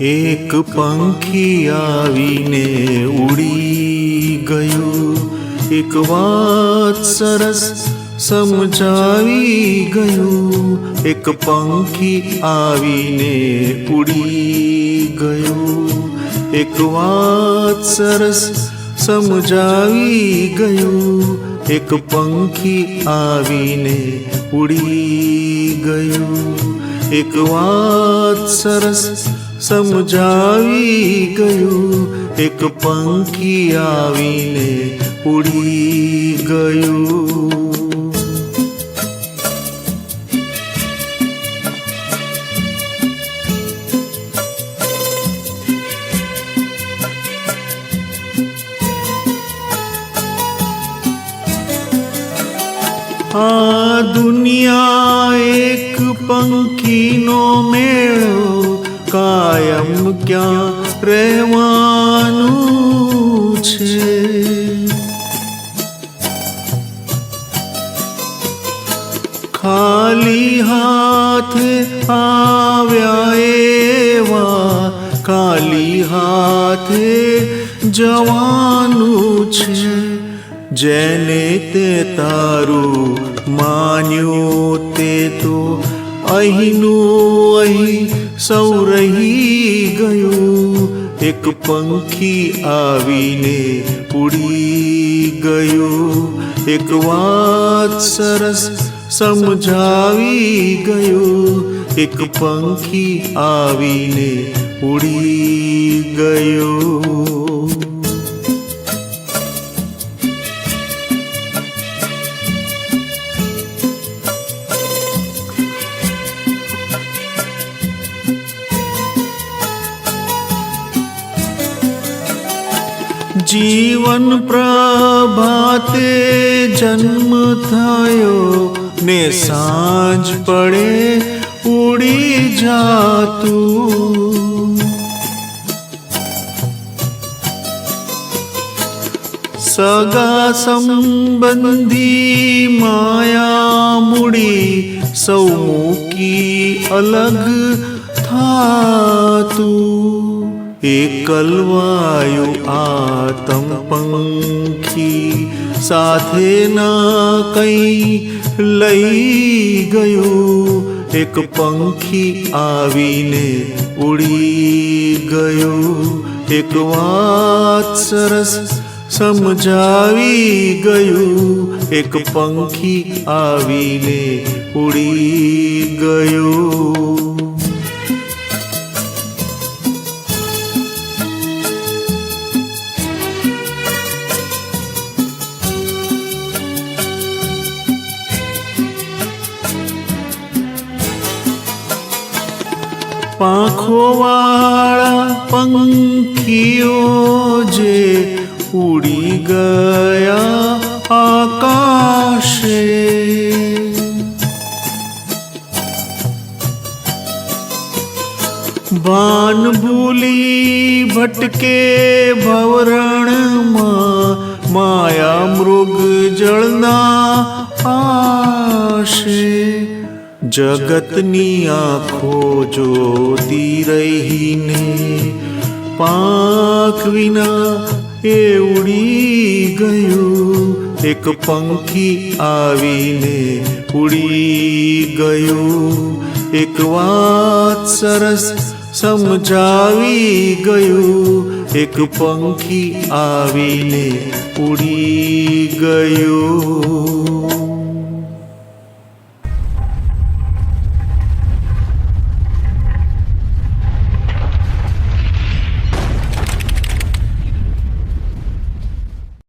એક પંખી આવીને ઉડી ગયું. એક વાત સરસ સમજાવી ગયું. એક પંખી આવીને ઉડી ગયું. એક વાત સરસ સમજાવી ગયું. એક પંખી આવીને ઉડી ગયું. એક વાત સરસ સમજાવી ગયું. એક પંખી આવીને ઉડી ગયું. આ દુનિયા એક પંખીનો મેળો કાયમ ક્યાં રહેવાનું છે? ખાલી હાથ આવ્યા એવા ખાલી હાથે જવાનું છે. જેને તે તારું માન્યું તે તો અહીંનું અહીં સૌ રહી ગયું. એક પંખી આવીને ઉડી ગયું. એક વાત સરસ સમજાવી ગયું. એક પંખી આવીને ઉડી ગયું. જીવન પ્રભાતે જન્મ થયો ને સાંજ પડે ઉડી જાતું. સગા સંબંધી માયા મૂડી સૌ મૂકી અલગ થાતું. એકલવાયું આતમ પંખી સાથે ના કઈ લઈ ગયું. એક પંખી આવીને ઉડી ગયું. એક વાત સરસ સમજાવી ગયું. એક પંખી આવીને ઉડી ગયું. પાંખો વાળા પંખીઓ જે ઉડી ગયા આકાશે. બાન ભૂલી ભટકે ભવરણમાં માયા મૃગ જળના આશે. જગતની આંખો જોતી રહીને પાંખ વિના એ ઉડી ગયું. એક પંખી આવીને ઉડી ગયું. એક વાત સરસ સમજાવી ગયું. એક પંખી આવીને ઉડી ગયું.